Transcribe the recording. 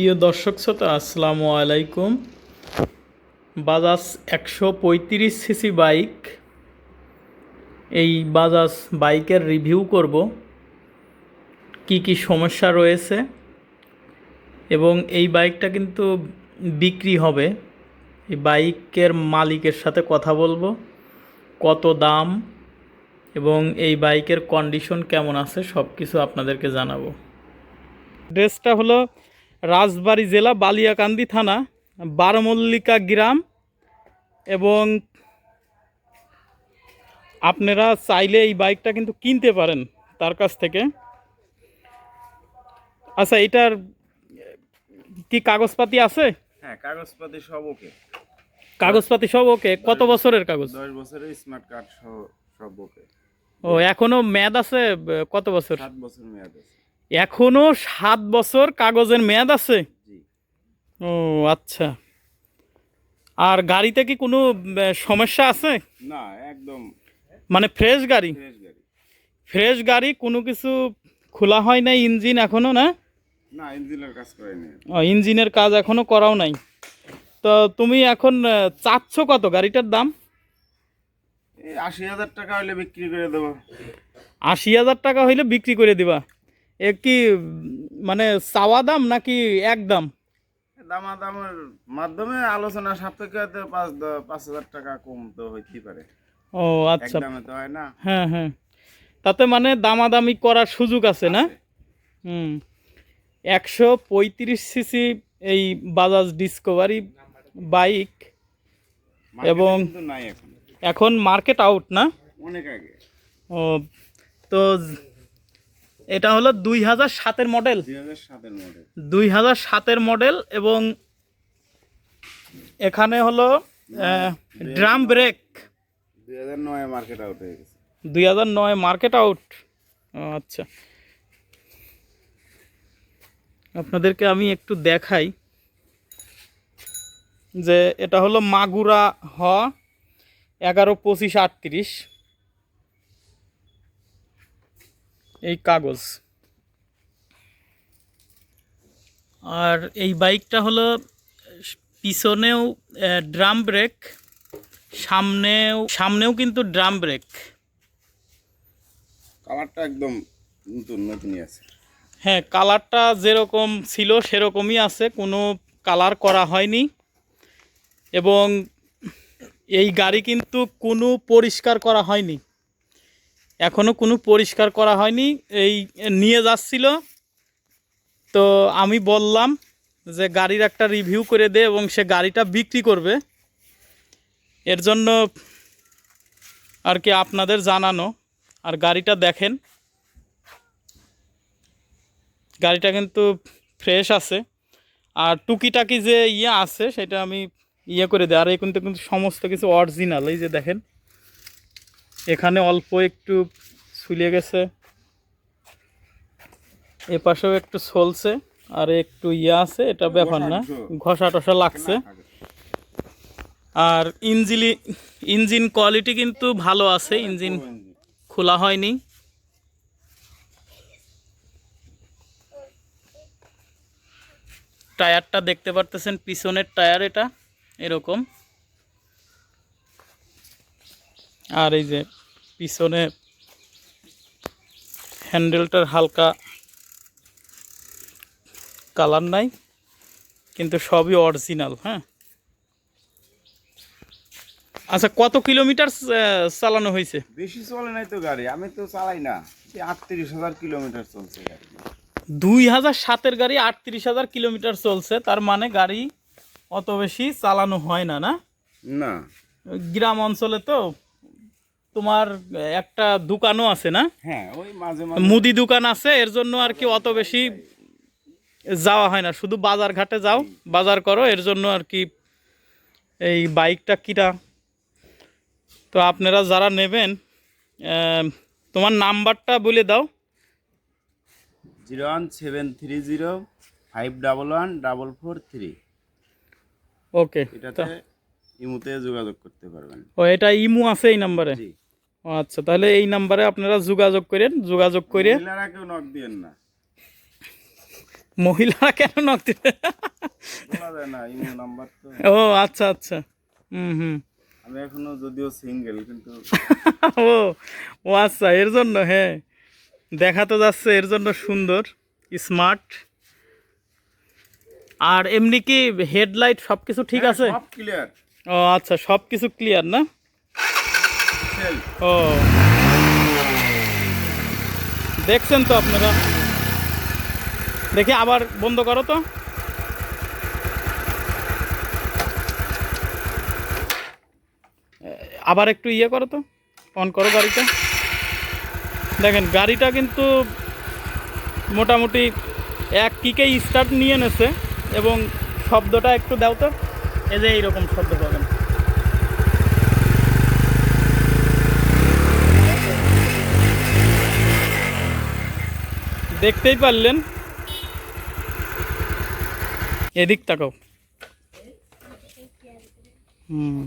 প্রিয় দর্শক শ্রোতা, আসসালামু আলাইকুম। বাজাজ একশো পঁয়ত্রিশ সিসি বাইক, এই বাজাজ বাইকের রিভিউ করব। কি কি সমস্যা রয়েছে এবং এই বাইকটা কিন্তু বিক্রি হবে। এই বাইকের মালিকের সাথে কথা বলব, কত দাম এবং এই বাইকের কন্ডিশন কেমন আছে সব কিছু আপনাদেরকে জানাব। ড্রেসটা হলো রাজবাড়ী জেলা বালিয়াকান্দি থানা বারমল্লিকা গ্রাম এবং আপনারা চাইলে এই বাইকটা কিন্তু কিনতে পারেন তার কাছ থেকে। আচ্ছা এটার কি কাগজপাতি আছে? হ্যাঁ কাগজপাতি সব ওকে। কাগজপাতি সব ওকে? কত বছরের কাগজ? দশ বছরের স্মার্ট কার্ড সব ওকে। ও এখনও মেয়াদ আছে কত বছর? সাত বছর মেয়াদ আছে। এখনও সাত বছর কাগজের মেয়াদ আছে? ও আচ্ছা। আর গাড়িতে কি কোনো সমস্যা আছে? না একদম। মানে ফ্রেশ গাড়ি? ফ্রেশ গাড়ি। কোনো কিছু খোলা হয় নাই ইঞ্জিন এখনও না? না ইঞ্জিনের কাজ করেনি ও, ইঞ্জিনের কাজ এখনও করাও নাই। তো তুমি এখন চাচ্ছ কত গাড়িটার দাম? আশি হাজার টাকা হলে বিক্রি করে দেবো। আশি হাজার টাকা হইলে বিক্রি করে দিবা। এ কি মানে চাওয়া দাম নাকি এক দাম? দামা দামের মাধ্যমে আলোচনা সাপেক্ষে পাঁচ পাঁচ হাজার টাকা কম তো হইতেই পারে। ও আচ্ছা। দামে তো হয় না। হ্যাঁ হ্যাঁ। তাতে মানে দামাদামি করার সুযোগ আছে না? হুম। একশো পঁয়ত্রিশ সিসি এই বাজাজ ডিসকভারি বাইক এবং এখন। এখন মার্কেট আউট না? অনেক আগে। ও তো এটা হলো দুই হাজার সাতের মডেল। দুই হাজার সাতের মডেল। এবং এখানে হলো ড্রাম ব্রেক। দুই হাজার নয় মার্কেট আউট আচ্ছা। আপনাদেরকে আমি একটু দেখাই যে এটা হলো মাগুরা হ এগারো পঁচিশ আটত্রিশ। এই কাগজ। আর এই বাইকটা হলো পিছনেও ড্রাম ব্রেক সামনেও সামনেও কিন্তু ড্রাম ব্রেক। কালারটা একদম নতুন নতুনই আছে। হ্যাঁ কালারটা যেরকম ছিল সেরকমই আছে কোনো কালার করা হয়নি। এবং এই গাড়ি কিন্তু কোনো পরিষ্কার করা হয়নি। এখনও কোনো পরিষ্কার করা হয়নি, এই নিয়ে যাচ্ছিল। তো আমি বললাম যে গাড়ির একটা রিভিউ করে দে এবং সে গাড়িটা বিক্রি করবে। এর জন্য আর কি আপনাদের জানানো। আর গাড়িটা দেখেন। গাড়িটা কিন্তু ফ্রেশ আছে। আর টুকিটাকি যে ইয়ে আছে, সেটা আমি ইয়ে করে দিই আর এই কিন্তু কিন্তু সমস্ত কিছু অরিজিনাল এই যে দেখেন। এখানে অল্প একটু ছুলে গেছে। এ পাশেও একটু চলছে আর একটু ইয়ে আছে, এটা ব্যাপার না, ঘষা টসা লাগছে। আর ইঞ্জিলি, ইঞ্জিন কোয়ালিটি কিন্তু ভালো আছে, ইঞ্জিন খোলা হয়নি। টায়ারটা দেখতে পারতেছেন, পিছনের টায়ার এটা, এরকম। আর এই যে পিছনে হ্যান্ডেলটার হালকা কালার নাই কিন্তু সবই অরিজিনাল হ্যাঁ? আচ্ছা কত কিলোমিটার চালানো হয়েছে? বেশি চলে নাই তো গাড়ি আমি তো চালাই না। আটত্রিশ হাজার কিলোমিটার চলছে দুই হাজার সাতের গাড়ি আটত্রিশ হাজার কিলোমিটার চলছে তার মানে গাড়ি অত বেশি চালানো হয় না না? না। গ্রাম অঞ্চলে তো তোমার একটা দোকানও আছে না? হ্যাঁ ওই মাঝে মাঝে। মুদি দোকান আছে এর জন্য আর কি অত বেশি যাওয়া হয় না। শুধু বাজার ঘাটে যাও বাজার করো এর জন্য আর কি এই বাইকটা কিনা। তো আপনারা যারা নেবেন তোমার নাম্বারটা বলে দাও। Zero one seven three zero five double one double four three. Okay এটাতে ইমুতে যোগাযোগ করতে পারবেন। ও এটা ইমু আছে এই নাম্বারে? ও আচ্ছা তাহলে এই নাম্বারে আপনারা যোগাযোগ করেন যোগাযোগ করে মহিলারা কেউ নক দিয়েন না। মহিলারা কেন নক দিবে? ও আচ্ছা আচ্ছা। হুম হুম। আমি এখনও যদিও সিঙ্গেল কিন্তু ও ও আচ্ছা এর জন্য হ্যাঁ। দেখা তো যাচ্ছে এর জন্য সুন্দর স্মার্ট আর এমনি কি হেডলাইট সব কিছু ঠিক আছে? সব ক্লিয়ার ও আচ্ছা সব কিছু ক্লিয়ার না? ও। দেখছেন তো আপনারা? দেখি আবার বন্ধ করো তো। আবার একটু ইয়ে করো তো। অন করো গাড়িটা। দেখেন, গাড়িটা কিন্তু মোটামুটি এক কিকেই স্টার্ট নিয়ে নেছে এবং শব্দটা একটু দাও তো। এই যে এইরকম শব্দ পাবেন। দেখতেই পারলেন? এদিক তাকাও। হুম।